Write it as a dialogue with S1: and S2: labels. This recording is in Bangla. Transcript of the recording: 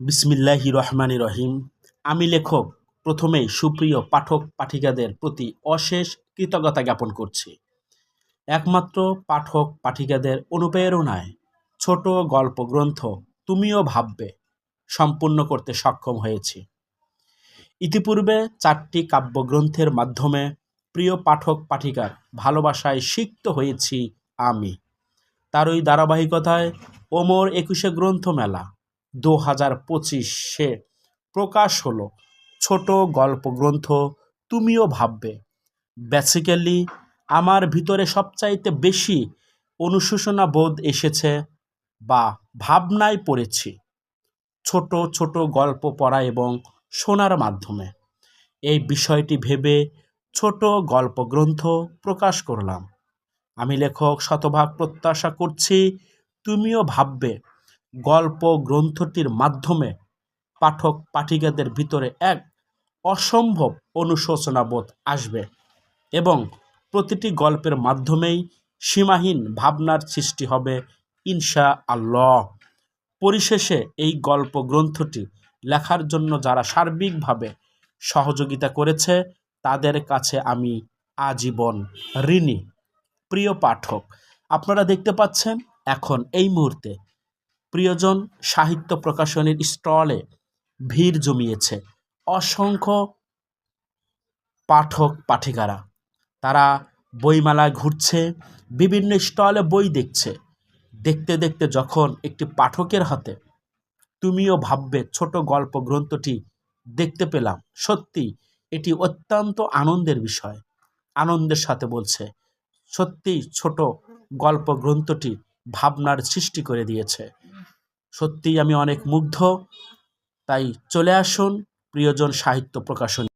S1: বিসমিল্লাহি রহমানি রহিম। আমি লেখক, প্রথমেই সুপ্রিয় পাঠক পাঠিকাদের প্রতি অশেষ কৃতজ্ঞতা জ্ঞাপন করছি। একমাত্র পাঠক পাঠিকাদের অনুপ্রেরণায় ছোট গল্প গ্রন্থ তুমিও ভাববে সম্পূর্ণ করতে সক্ষম হয়েছি। ইতিপূর্বে চারটি কাব্যগ্রন্থের মাধ্যমে প্রিয় পাঠক পাঠিকার ভালোবাসায় সিক্ত হয়েছি আমি। তারই ধারাবাহিকতায় ওমর একুশে গ্রন্থমেলা দু হাজার পঁচিশে প্রকাশ হলো ছোট গল্প গ্রন্থ তুমিও ভাববে। বেসিক্যালি আমার ভিতরে সবচাইতে বেশি অনুশোচনা বোধ এসেছে বা ভাবনায় পড়েছি। ছোট ছোট গল্প পড়া এবং শোনার মাধ্যমে। এই বিষয়টি ভেবে ছোট গল্প গ্রন্থ প্রকাশ করলাম। আমি লেখক শতভাগ প্রত্যাশা করছি, তুমিও ভাববে গল্প গ্রন্থটির মাধ্যমে পাঠক পাঠিকাদের ভিতরে এক অসম্ভব অনুশোচনাবোধ আসবে এবং প্রতিটি গল্পের মাধ্যমেই সীমাহীন ভাবনার সৃষ্টি হবে ইনশা আল্লাহ পরিশেষে এই গল্প গ্রন্থটি লেখার জন্য যারা সার্বিকভাবে সহযোগিতা করেছে, তাদের কাছে আমি আজীবন ঋণী। প্রিয় পাঠক, আপনারা দেখতে পাচ্ছেন, এখন এই মুহূর্তে প্রিয়জন সাহিত্য প্রকাশনীর স্টলে ভিড় জমিয়েছে। অসংখ্য পাঠক, পাঠিকারা। তারা বইমেলায় ঘুরছে, বিভিন্ন স্টলে বই দেখছে। দেখতে দেখতে যখন একটি পাঠকের হাতে তুমিও ভাববে, ছোট গল্প গ্রন্থটি দেখতে পেলাম। সত্যি, এটি অত্যন্ত আনন্দের বিষয়। আনন্দের সাথে বলছে সত্যি ছোট গল্প গ্রন্থটি ভাবনার সৃষ্টি করে দিয়েছে। সত্যিই আমি অনেক মুগ্ধ। তাই চলে আসুন প্রিয়জন সাহিত্য প্রকাশনী।